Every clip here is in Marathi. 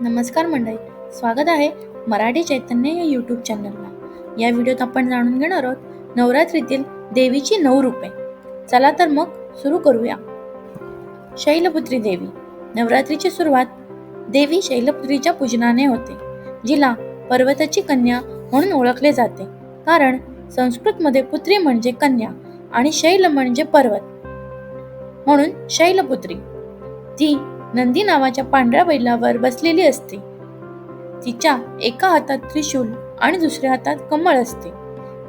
नमस्कार मंडळी स्वागत आहे मराठी चैतन्य या यूट्यूब चॅनलला या व्हिडिओत आपण जाणून घेणार आहोत नवरात्रीतील देवीची नऊ रूपे. चला तर मग सुरू करूया. शैलपुत्री देवी. नवरात्रीची सुरुवात देवी शैलपुत्रीच्या पूजनाने होते जिला पर्वताची कन्या म्हणून ओळखले जाते. कारण संस्कृतमध्ये पुत्री म्हणजे कन्या आणि शैल म्हणजे पर्वत म्हणून शैलपुत्री. ती नंदी नावाच्या पांढऱ्या बैलावर बसलेली असते. तिच्या एका हातात त्रिशूल आणि दुसऱ्या हातात कमळ असते.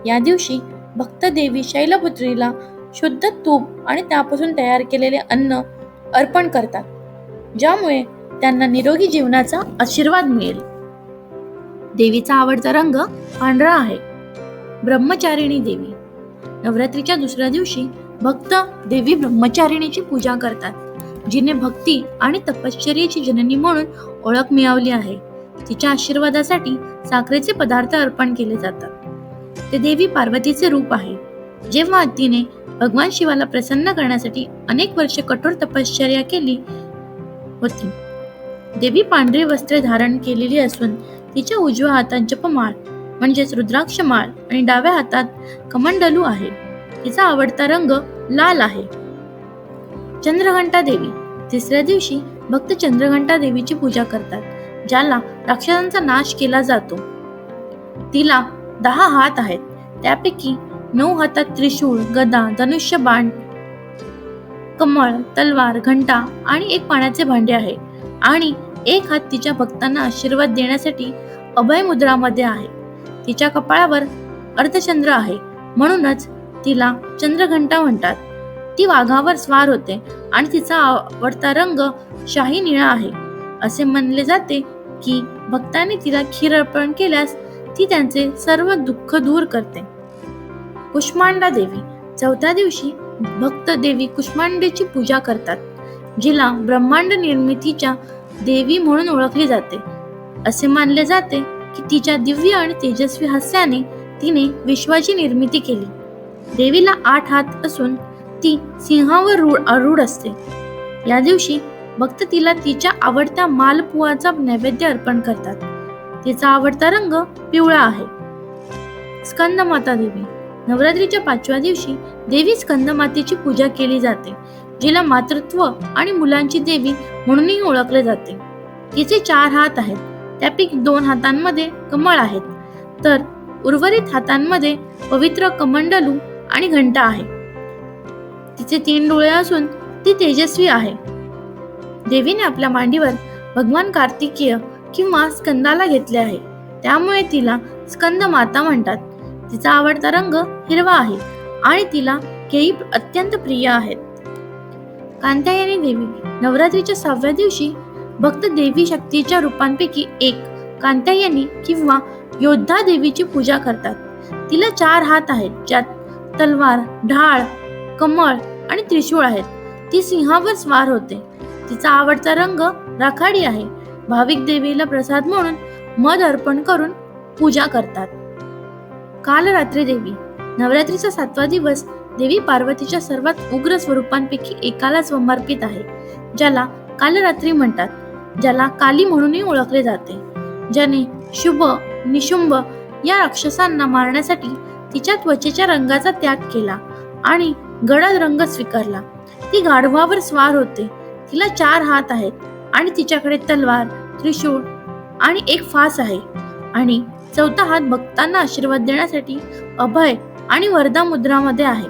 या दिवशी भक्त देवी शैलपुत्रीला शुद्ध तूप आणि त्यापासून तयार केलेले अन्न अर्पण करतात ज्यामुळे त्यांना निरोगी जीवनाचा आशीर्वाद मिळेल. देवीचा आवडता रंग पांढरा आहे. ब्रह्मचारिणी देवी. नवरात्रीच्या दुसऱ्या दिवशी भक्त देवी ब्रह्मचारिणीची पूजा करतात. जिने भक्ती आणि तपश्चर्याची जननी म्हणून ओळख मिळवली आहे. तिच्या आशीर्वादासाठी साखरेचे पदार्थ अर्पण केले जातात. ते देवी पार्वतीचे रूप आहे. जेव्हा तिने भगवान शिवाला प्रसन्न करण्यासाठी अनेक वर्षे कठोर तपश्चर्या केली होती देवी पांढरी वस्त्रे धारण केलेली असून तिच्या उजव्या हातात जपमाळ म्हणजेच रुद्राक्ष माळ आणि डाव्या हातात कमंडलू आहे. तिचा आवडता रंग लाल आहे. चंद्रघंटा देवी. तिसऱ्या दिवशी भक्त चंद्रघंटा देवीची पूजा करतात ज्याला राक्षसांचा नाश केला जातो. तिला दहा हात आहेत. त्यापैकी नऊ हातात त्रिशूळ गदा धनुष्य बाण कमळ तलवार घंटा आणि एक पाण्याचे भांडे आहे. आणि एक हात तिच्या भक्तांना आशीर्वाद देण्यासाठी अभय मुद्रामध्ये आहे. तिच्या कपाळावर अर्धचंद्र आहे. म्हणूनच तिला चंद्रघंटा म्हणतात. ती वाघावर स्वार होते आणि तिचा आवडता रंग शाही निळा आहे. असे म्हणले जाते की भक्तांनी तिला खीर अर्पण केल्यास ती त्यांचे सर्व दुःख दूर करते. कुष्मांडा देवी. चौथ्या दिवशी भक्त देवी कुष्मांडेची पूजा करतात जिला ब्रह्मांड निर्मितीच्या देवी म्हणून ओळखली जाते. असे मानले जाते की तिच्या दिव्य आणि तेजस्वी हास्याने तिने विश्वाची निर्मिती केली. देवीला आठ हात असून ती सिंहावर रूढ आरूढ असते. या दिवशी भक्त तिला तिच्या आवडत्या मालपुआचा नैवेद्य अर्पण करतात. तिचा आवडता रंग पिवळा आहे. स्कंदमाता देवी. नवरात्रीच्या पाचव्या दिवशी देवी स्कंदमातेची पूजा केली जाते जिला मातृत्व आणि मुलांची देवी म्हणूनही ओळखले जाते. तिचे चार हात आहेत. त्यापैकी दोन हातांमध्ये कमळ आहेत. तर उर्वरित हातांमध्ये पवित्र कमंडलू आणि घंटा आहे. तिचे तीन डोळे असून ती तेजस्वी आहे. देवीने आपल्या मांडीवर भगवान कार्तिकेय किंवा स्कंदाला घेतले आहे. त्यामुळे तिला स्कंद माता म्हणतात. तिचा आवडता रंग हिरवा आहे आणि तिला केळी अत्यंत प्रिय आहेत. कांतायनी देवी नवरात्रीच्या सहाव्या दिवशी भक्त देवी शक्तीच्या रूपांपैकी एक कांतायनी किंवा योद्धा देवीची पूजा करतात. तिला चार हात आहेत. ज्यात तलवार ढाळ कमळ आणि त्रिशूळ आहेत. ती सिंहावर स्वार होते. तिचा आवडता रंग राखाडी आहे. भाविक देवीला प्रसाद म्हणून मध अर्पण करून पूजा करतात. कालरात्री देवी. नवरात्रीचा सातवा दिवस देवी पार्वतीच्या सर्वात उग्र स्वरूपांपैकी एकाला समर्पित आहे ज्याला कालरात्री म्हणतात ज्याला काली म्हणूनही ओळखले जाते. ज्याने शुभ निशुंभ या राक्षसांना मारण्यासाठी तिच्या त्वचेच्या रंगाचा त्याग केला आणि गडद रंग स्वीकारला. ती गाढवावर स्वार होते. तिला चार हात आहेत आणि तिच्याकडे तलवार त्रिशूळ आणि एक फास आहे. आणि चौथा हात भक्तांना आशीर्वाद देण्यासाठी अभय आणि वरदा मुद्रामध्ये आहे.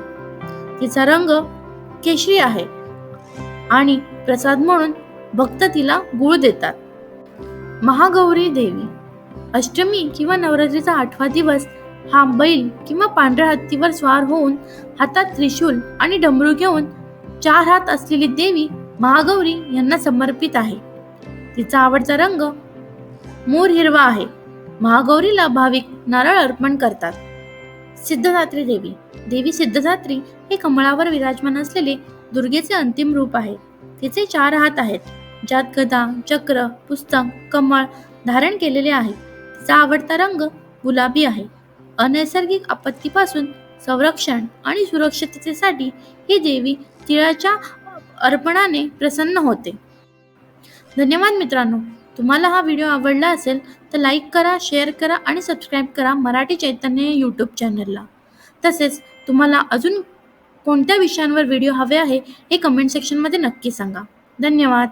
तिचा रंग केशरी आहे आणि प्रसाद म्हणून भक्त तिला गुळ देतात. महागौरी देवी. अष्टमी किंवा नवरात्रीचा आठवा दिवस हा बैल किंवा पांढऱ्या हत्तीवर स्वार होऊन हातात त्रिशूल आणि डमरू घेऊन चार हात असलेली देवी महागौरी यांना समर्पित आहे. तिचा आवडता रंग मोर हिरवा आहे. महागौरीला भाविक नारळ अर्पण करतात. सिद्धदात्री देवी. देवी सिद्धदात्री हे कमळावर विराजमान असलेले दुर्गेचे अंतिम रूप आहे. तिचे चार हात आहेत. ज्यात गदा चक्र पुस्तक कमळ धारण केलेले आहे. तिचा आवडता रंग गुलाबी आहे. अनैसर्गिक आपत्तीपासून संरक्षण आणि सुरक्षिततेसाठी ही देवी तिळाच्या अर्पणाने प्रसन्न होते. धन्यवाद मित्रांनो. तुम्हाला हा व्हिडिओ आवडला असेल तर लाईक करा शेअर करा आणि सबस्क्राईब करा मराठी चैतन्य यूट्यूब चॅनलला. तसेच तुम्हाला अजून कोणत्या विषयांवर व्हिडिओ हवे आहे हे कमेंट सेक्शनमध्ये नक्की सांगा. धन्यवाद.